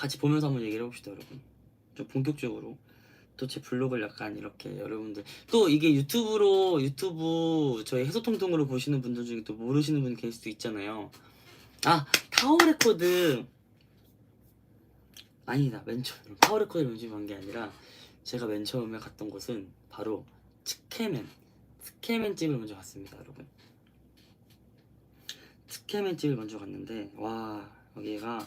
같이 보면서 한번 얘기를 해봅시다 여러분. 좀 본격적으로. 또 제 블로그를 약간 이렇게 여러분들. 또 이게 유튜브로 유튜브 저희 해소통통으로 보시는 분들 중에 또 모르시는 분 계실 수도 있잖아요. 아 타워 레코드. 아니다 맨 처음. 타워 레코드를 먼저 간게 아니라 제가 맨 처음에 갔던 곳은 바로 츠케멘. 츠케멘 집을 먼저 갔습니다 여러분. 츠케멘 집을 먼저 갔는데 와 여기가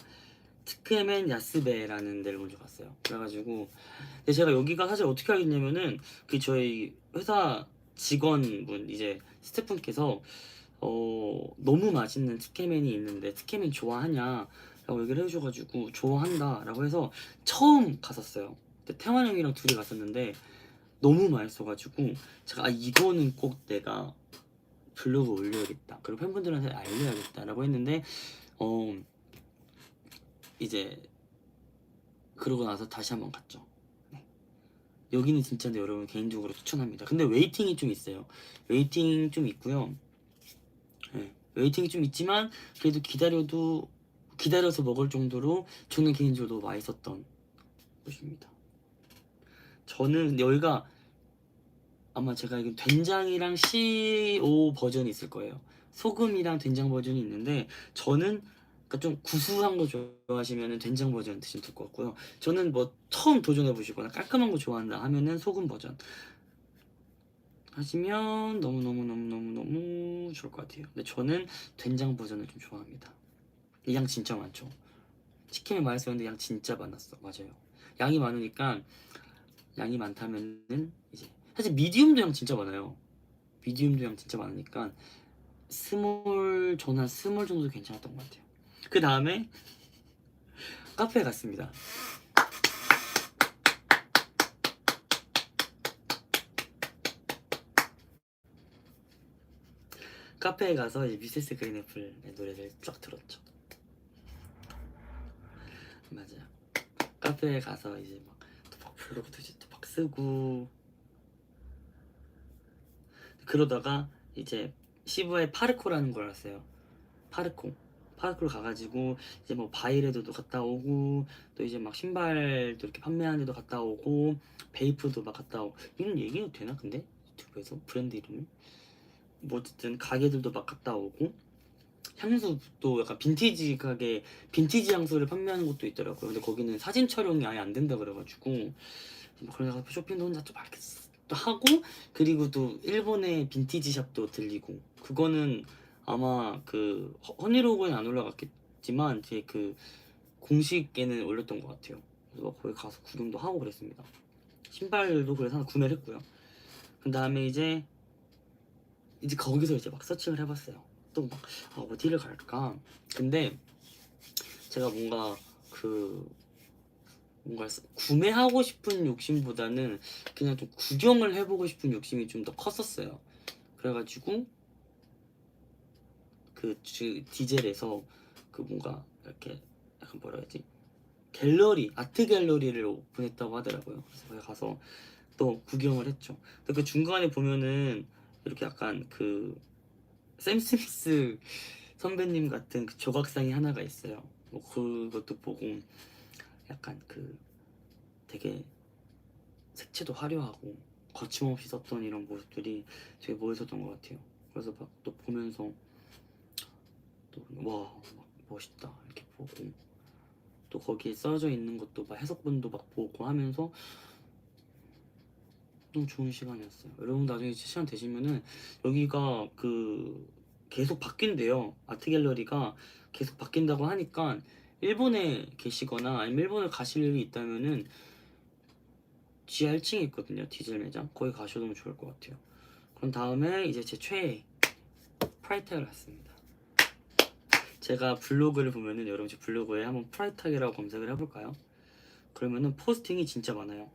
츠케멘 야스베라는 데를 먼저 갔어요. 그래가지고 근데 제가 여기가 사실 어떻게 알겠냐면은 그 저희 회사 직원분 이제 스태프분께서 어 너무 맛있는 츠케멘이 있는데 츠케멘 좋아하냐? 라고 얘기를 해주셔가지고 좋아한다. 라고 해서 처음 갔었어요. 근데 태환 형이랑 둘이 갔었는데 너무 맛있어가지고 제가 아 이거는 꼭 내가 블로그 올려야겠다. 그리고 팬분들한테 알려야겠다. 라고 했는데 어 이제 그러고 나서 다시 한번 갔죠 네. 여기는 진짜 네, 여러분 개인적으로 추천합니다 근데 웨이팅이 좀 있어요 웨이팅 좀 있고요 네. 웨이팅이 좀 있지만 그래도 기다려도 기다려서 먹을 정도로 저는 개인적으로 너무 맛있었던 곳입니다 저는 근데 여기가 아마 제가 알기로 된장이랑 CO 버전이 있을 거예요. 소금이랑 된장 버전이 있는데 저는 그러니까 좀 구수한 거 좋아하시면 된장 버전 드시면 될 것 같고요. 저는 뭐 처음 도전해 보시거나 깔끔한 거 좋아한다 하면은 소금 버전 하시면 너무 너무 너무 너무 너무 좋을 것 같아요. 근데 저는 된장 버전을 좀 좋아합니다. 이 양 진짜 많죠. 치킨을 많이 썼는데 양 진짜 많았어. 맞아요. 양이 많으니까 양이 많다면은 이제 사실 미디움도 양 진짜 많아요. 미디움도 양 진짜 많으니까 스몰 한 스몰 정도 괜찮았던 것 같아요. 그 다음에 카페에 갔습니다. 카페에 가서 이제 미세스 그린애플의 노래를 쫙 들었죠. 맞아요. 카페에 가서 이제 막 또막 블로그도 이제 또 막 쓰고 그러다가 이제 시부에 파르코라는 걸 알았어요. 파르코. 파르코를 가가지고 이제 뭐 바이레도도 갔다 오고 또 이제 막 신발도 이렇게 판매하는 데도 갔다 오고 베이프도 막 갔다 오고. 이런 얘기해도 되나 근데? 유튜브에서? 브랜드 이름을? 뭐 어쨌든 가게들도 막 갔다 오고. 향수도 약간 빈티지 가게 빈티지 향수를 판매하는 곳도 있더라고요. 근데 거기는 사진 촬영이 아예 안 된다 그래가지고. 뭐 그러다가 쇼핑도 혼자 좀 이렇게 또 하고. 그리고 또 일본의 빈티지 샵도 들리고. 그거는 아마 그 허- 허니로그엔 안 올라갔겠지만 제 그 공식에는 올렸던 것 같아요. 그래서 거기 가서 구경도 하고 그랬습니다. 신발도 그래서 하나 구매를 했고요. 그 다음에 이제 이제 거기서 이제 막 서칭을 해봤어요. 또 막 아, 어디를 갈까? 근데 제가 뭔가 그 뭔가 스- 구매하고 싶은 욕심보다는 그냥 좀 구경을 해보고 싶은 욕심이 좀 더 컸었어요. 그래가지고 그 주- 디젤에서 그 뭔가 이렇게 약간 뭐라 해야지 갤러리 아트 갤러리를 오픈했다고 하더라고요. 그래서 거기 가서 또 구경을 했죠. 근데 그 중간에 보면은 이렇게 약간 그 샘 스미스 선배님 같은 그 조각상이 하나가 있어요. 뭐 그것도 보고 약간 그 되게 색채도 화려하고 거침없이 썼던 이런 모습들이 되게 멋있었던 것 같아요. 그래서 막 또 보면서 또와 멋있다 이렇게 보고 또 거기에 써져 있는 것도 막 해석본도 막 보고 하면서 너무 좋은 시간이었어요. 여러분 나중에 시간 되시면은 여기가 그 계속 바뀐대요. 아트 갤러리가 계속 바뀐다고 하니까 일본에 계시거나 아니면 일본을 가실 일이 있다면은 지하 1층에 있거든요. 디젤 매장. 거기 가셔도 좋을 것 같아요. 그럼 다음에 이제 제 최애 프라이탁을 갔습니다. 제가 블로그를 보면은 여러분 제 블로그에 한번 프라이탁이라고 검색을 해볼까요? 그러면은 포스팅이 진짜 많아요.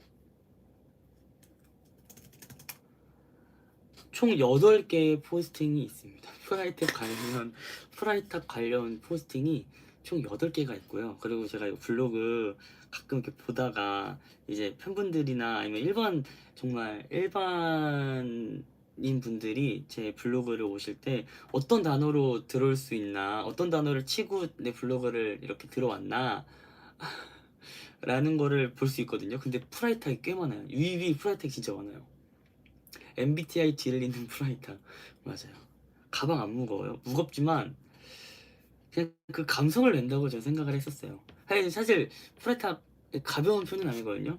총 8개의 포스팅이 있습니다. 프라이탁 관련 프라이탁 관련 포스팅이 총 8개가 있고요. 그리고 제가 이 블로그 가끔 이렇게 보다가 이제 팬분들이나 아니면 일반 정말 일반 인 분들이 제 블로그를 오실 때 어떤 단어로 들어올 수 있나 어떤 단어를 치고 내 블로그를 이렇게 들어왔나 라는 거를 볼 수 있거든요. 근데 프라이탁이 꽤 많아요. UEB 프라이탁이 진짜 많아요. MBTI 잇는 프라이탁 맞아요. 가방 안 무거워요. 무겁지만 그냥 그 감성을 낸다고 저는 생각을 했었어요. 사실, 프라이탁 가벼운 편은 아니거든요.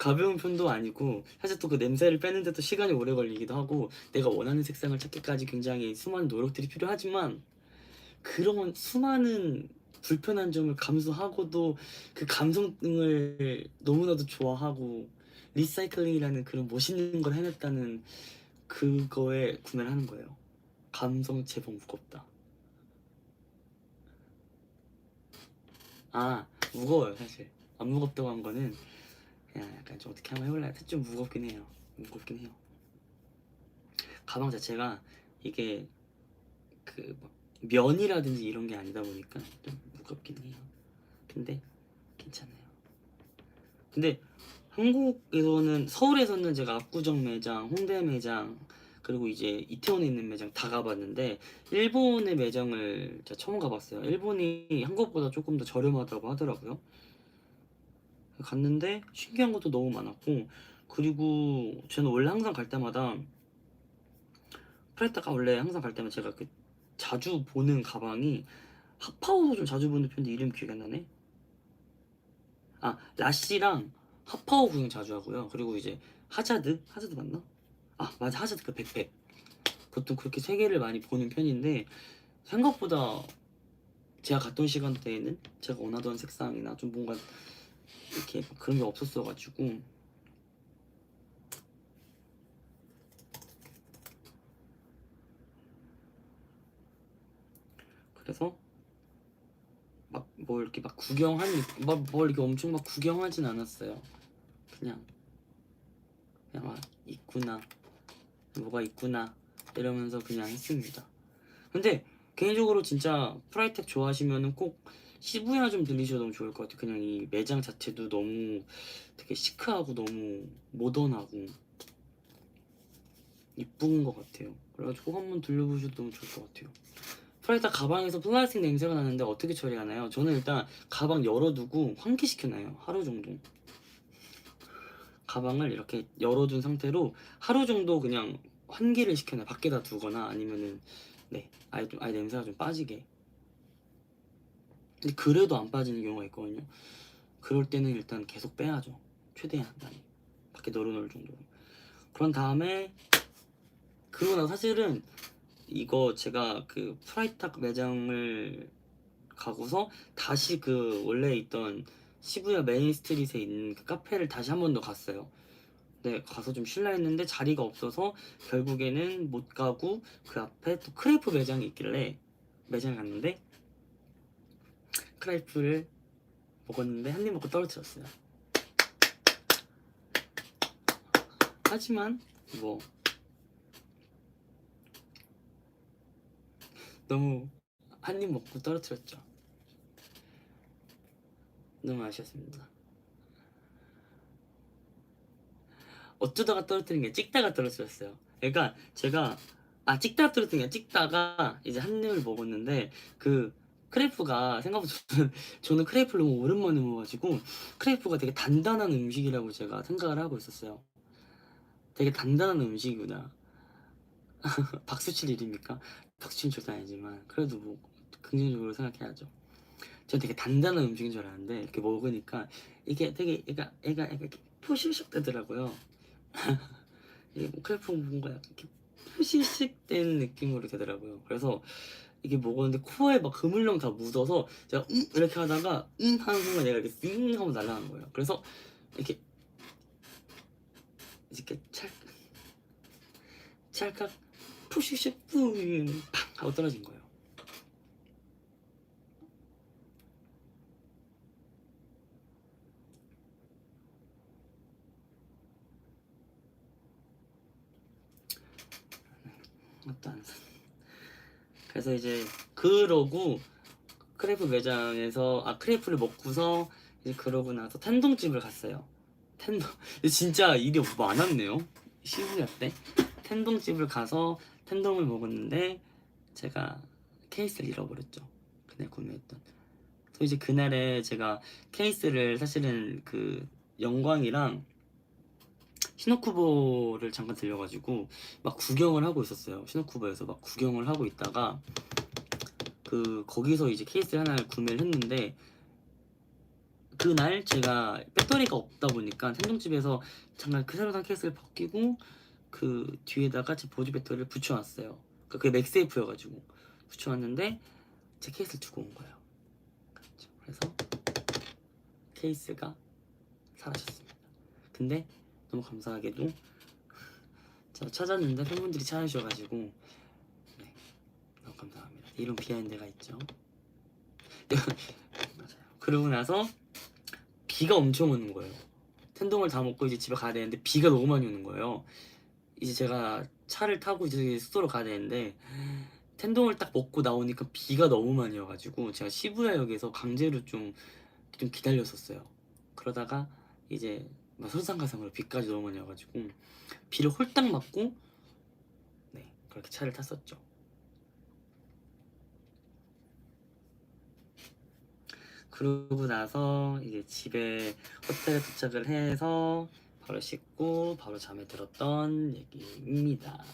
가벼운 편도 아니고 사실 또 그 냄새를 빼는데 도 시간이 오래 걸리기도 하고 내가 원하는 색상을 찾기까지 굉장히 수많은 노력들이 필요하지만 그런 수많은 불편한 점을 감수하고도 그 감성을 너무나도 좋아하고 리사이클링이라는 그런 멋있는 걸 해냈다는 그거에 구매를 하는 거예요. 감성 제법 무겁다. 아 무거워요 사실. 안 무겁다고 한 거는 그냥 좀 어떻게 한번 해볼래? 좀 무겁긴 해요. 무겁긴 해요. 가방 자체가 이게 그막 면이라든지 이런 게 아니다 보니까 좀 무겁긴 해요. 근데 괜찮아요. 근데 한국에서는 서울에서는 제가 압구정 매장, 홍대 매장 그리고 이제 이태원에 있는 매장 다 가봤는데 일본의 매장을 제가 처음 가봤어요. 일본이 한국보다 조금 더 저렴하다고 하더라고요. 갔는데 신기한 것도 너무 많았고 그리고 저는 원래 항상 갈 때마다 프레타가 원래 항상 갈 때마다 제가 그 자주 보는 가방이 하파오도 좀 자주 보는 편인데 이름 기억이 안 나네. 아 라시랑 하파오 구경 자주 하고요. 그리고 이제 하자드 하자드 맞나? 아 맞아 하자드 그 백팩. 보통 그렇게 세 개를 많이 보는 편인데 생각보다 제가 갔던 시간대에는 제가 원하던 색상이나 좀 뭔가 이렇게 그런 게 없었어가지고 그래서 막뭐 이렇게 막 구경하니 막뭘 이렇게 엄청 막 구경하진 않았어요. 그냥 그냥 아 있구나 뭐가 있구나 이러면서 그냥 했습니다. 근데 개인적으로 진짜 프라이텍 좋아하시면은 꼭 시부야 좀 들리셔도 좋을 것 같아요. 그냥 이 매장 자체도 너무 되게 시크하고 너무 모던하고 이쁜 것 같아요. 그래가지고 꼭 한번 들려보셔도 너무 좋을 것 같아요. 프라이타 가방에서 플라스틱 냄새가 나는데 어떻게 처리하나요? 저는 일단 가방 열어두고 환기시켜놔요. 하루 정도. 가방을 이렇게 열어둔 상태로 하루 정도 그냥 환기를 시켜놔요. 밖에다 두거나 아니면은 네 아예 좀 아예 냄새가 좀 빠지게. 근데 그래도 안 빠지는 경우가 있거든요. 그럴 때는 일단 계속 빼야죠. 최대한 많이 밖에 널어놓을 정도로. 그런 다음에 그러고 나서 사실은 이거 제가 그 프라이탁 매장을 가고서 다시 그 원래 있던 시부야 메인 스트릿에 있는 그 카페를 다시 한 번 더 갔어요. 네, 가서 좀 쉴라 했는데 자리가 없어서 결국에는 못 가고 그 앞에 또 크레이프 매장이 있길래 매장에 갔는데 크레이프를 먹었는데 한 입 먹고 떨어뜨렸어요. 하지만 뭐 너무 한 입 먹고 떨어뜨렸죠. 너무 아쉬웠습니다. 어쩌다가 떨어뜨린 게 찍다가 떨어뜨렸어요. 그러니까 제가 아 찍다가 떨어뜨린 게 찍다가 이제 한 입을 먹었는데 그 크레이프가 생각보다 저는, 크레이프를 너무 오랜만에 먹어가지고 크레이프가 되게 단단한 음식이라고 제가 생각을 하고 있었어요. 되게 단단한 음식이구나. 박수 칠 일입니까? 박수치는 절대 아니지만 그래도 뭐 긍정적으로 생각해야죠. 전 되게 단단한 음식인 줄 알았는데 이렇게 먹으니까 이게 되게 애가 애가 애가 이렇게 푸시식 되더라고요. 이게 뭐 크레이프 뭔가 이렇게 푸시식 된 느낌으로 되더라고요. 그래서 이게 먹었는데 코에 막 그물렁 다 묻어서 제가 음 이렇게 하다가 음 하는 순간 얘가 이렇게 띵 하고 날아간 거예요. 그래서 이렇게 이렇게 찰 찰칵 푸시식 팍 하고 떨어진 거예요. 맞도 안 사. 그래서 이제 그러고 크레프 매장에서 아 크레프를 먹고서 이제 그러고 나서 텐동집을 갔어요. 텐동 진짜 일이 많았네요. 시부야 때 텐동집을 가서 텐동을 먹었는데 제가 케이스를 잃어버렸죠. 그날 구매했던 그래서 이제 그날에 제가 케이스를 사실은 그 영광이랑 시노쿠보를 잠깐 들려가지고 막 구경을 하고 있었어요. 시노쿠보에서 막 구경을 하고 있다가 그 거기서 이제 케이스를 하나 구매를 했는데 그날 제가 배터리가 없다 보니까 텐동집에서 잠깐 그 새로 산 케이스를 벗기고 그 뒤에다가 제 보조 배터리를 붙여놨어요. 그러니까 그게 맥세이프여가지고 붙여놨는데 제 케이스를 두고 온 거예요. 그래서 케이스가 사라졌습니다. 근데 너무 감사하게도 제가 찾았는데 팬분들이 찾아주셔가지고 네, 너무 감사합니다. 이런 비하인드가 있죠. 맞아요. 그러고 나서 비가 엄청 오는 거예요. 텐동을 다 먹고 이제 집에 가야 되는데 비가 너무 많이 오는 거예요. 이제 제가 차를 타고 이제 숙소로 가야 되는데 텐동을 딱 먹고 나오니까 비가 너무 많이 와가지고 제가 시부야역에서 강제로 좀, 좀 기다렸었어요. 그러다가 이제 막 설상가상으로 비까지 너무 많이 와가지고 비를 홀딱 맞고 네 그렇게 차를 탔었죠. 그러고 나서 이제 집에 호텔에 도착을 해서 바로 씻고 바로 잠에 들었던 얘기입니다.